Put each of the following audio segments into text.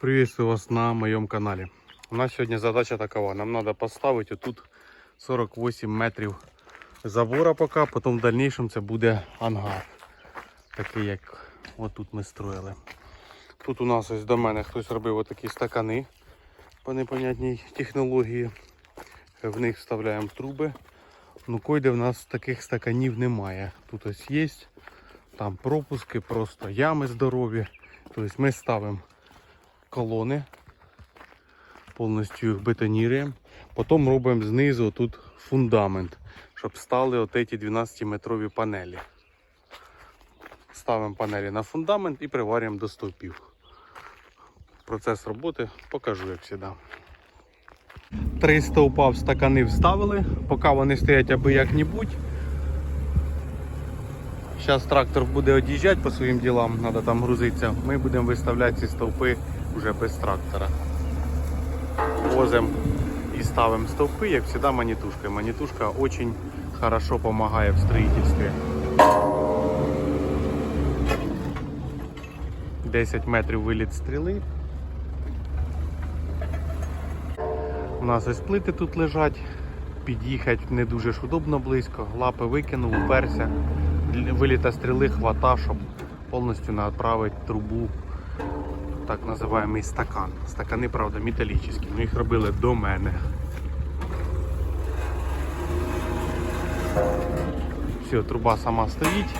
Приветствую вас на моем канале. У нас сегодня задача такова. Нам надо поставить тут 48 метрів забора пока, потім в дальнейшем це буде ангар. Такий як отут ми строїли. Тут у нас ось до мене хтось робив отакі стакани по непонятній технології. В них вставляємо труби. Ну койде в нас таких стаканів немає. Тут ось є, там пропуски, просто ями здорові. Тобто ми ставимо колони, повністю бетоніруємо. Потім робимо знизу тут фундамент, щоб стали от ці 12-метрові панелі. Ставимо панелі на фундамент і приварюємо до стовпів. Процес роботи покажу, як завжди. Три стовпа в стакани вставили, поки вони стоять аби як-небудь. Зараз трактор буде од'їжджати по своїм ділам, треба там грузитися. Ми будемо виставляти ці стовпи вже без трактора. Возимо і ставимо стовпи, як завжди, манітушкою. Манітушка дуже хорошо допомагає в строїтельстві. 10 метрів виліт стріли. У нас ось плити тут лежать. Під'їхати не дуже ж удобно близько. Лапи викинув, уперся. Виліта стріли хвата, щоб повністю направити трубу, так називаємо стакан. Стакани, правда, металічні, але їх робили до мене. Все, труба сама стоїть.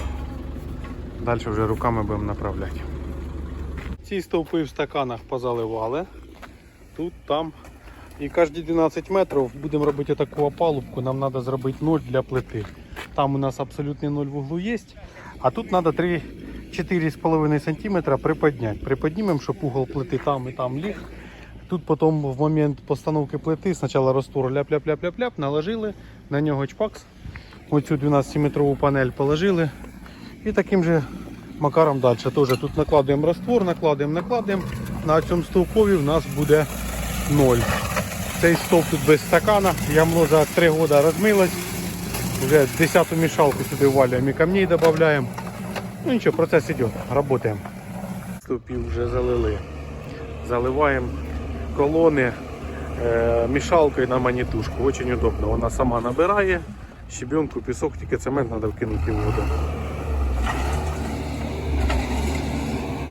Далі вже руками будемо направляти. Ці стовпи в стаканах позаливали. Тут, там. І кожні 12 метрів будемо робити таку опалубку. Нам треба зробити ноль для плити. Там у нас абсолютний ноль в углу є. А тут треба 3 4,5 см приподняти. Приподнімемо, щоб угол плити там і там ліг. Тут потім в момент постановки плити спочатку раствор ляп-ляп-ляп-ляп-ляп, наложили, на нього чпакс. Оцю 12-метрову панель положили. І таким же макаром далі. Теж тут накладуємо раствор, накладуємо, накладуємо. На цьому стовпові в нас буде 0. Цей стовп тут без стакана. Ямло за 3 роки розмилось. Вже 10-ту мішалку сюди ввалюємо і камней додаємо. Ну нічого, процес йде, працюємо. Стовпів вже залили. Заливаємо колони е, мішалкою на манітушку. Дуже удобно. Вона сама набирає щебенку, пісок, тільки цемент треба вкинути в воду.